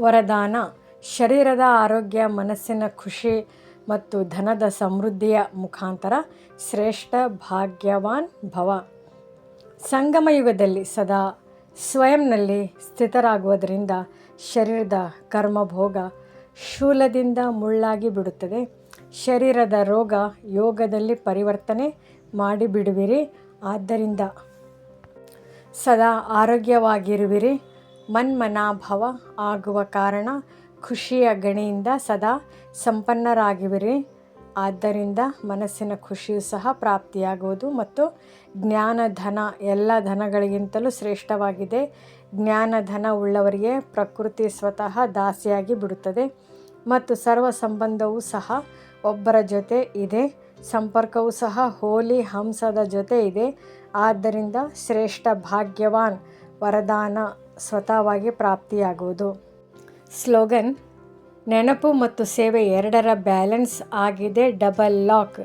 ವರದಾನ. ಶರೀರದ ಆರೋಗ್ಯ, ಮನಸ್ಸಿನ ಖುಷಿ ಮತ್ತು ಧನದ ಸಮೃದ್ಧಿಯ ಮುಖಾಂತರ ಶ್ರೇಷ್ಠ ಭಾಗ್ಯವಾನ್ ಭವ. ಸಂಗಮ ಯುಗದಲ್ಲಿ ಸದಾ ಸ್ವಯಂನಲ್ಲಿ ಸ್ಥಿತರಾಗುವುದರಿಂದ ಶರೀರದ ಕರ್ಮಭೋಗ ಶೂಲದಿಂದ ಮುಳ್ಳಾಗಿ ಬಿಡುತ್ತದೆ. ಶರೀರದ ರೋಗ ಯೋಗದಲ್ಲಿ ಪರಿವರ್ತನೆ ಮಾಡಿಬಿಡುವಿರಿ. ಆದ್ದರಿಂದ ಸದಾ ಆರೋಗ್ಯವಾಗಿರುವಿರಿ. ಮನ್ಮನಾಭವ ಆಗುವ ಕಾರಣ ಖುಷಿಯ ಗಣಿಯಿಂದ ಸದಾ ಸಂಪನ್ನರಾಗಿವಿರಿ. ಆದ್ದರಿಂದ ಮನಸ್ಸಿನ ಖುಷಿಯು ಸಹ ಪ್ರಾಪ್ತಿಯಾಗುವುದು ಮತ್ತು ಜ್ಞಾನ ಧನ ಎಲ್ಲ ಧನಗಳಿಗಿಂತಲೂ ಶ್ರೇಷ್ಠವಾಗಿದೆ. ಜ್ಞಾನಧನ ಉಳ್ಳವರಿಗೆ ಪ್ರಕೃತಿ ಸ್ವತಃ ದಾಸಿಯಾಗಿ ಬಿಡುತ್ತದೆ ಮತ್ತು ಸರ್ವ ಸಂಬಂಧವೂ ಸಹ ಒಬ್ಬರ ಜೊತೆ ಇದೆ. ಸಂಪರ್ಕವೂ ಸಹ ಹೋಲಿ ಹಂಸದ ಜೊತೆ ಇದೆ. ಆದ್ದರಿಂದ ಶ್ರೇಷ್ಠ ಭಾಗ್ಯವಾನ್ ವರದಾನ ಸ್ವತಃವಾಗಿ ಪ್ರಾಪ್ತಿಯಾಗುವುದು. ಸ್ಲೋಗನ್ ನೆನಪು ಮತ್ತು ಸೇವೆ ಎರಡರ ಬ್ಯಾಲೆನ್ಸ್ ಆಗಿದೆ ಡಬಲ್ ಲಾಕ್.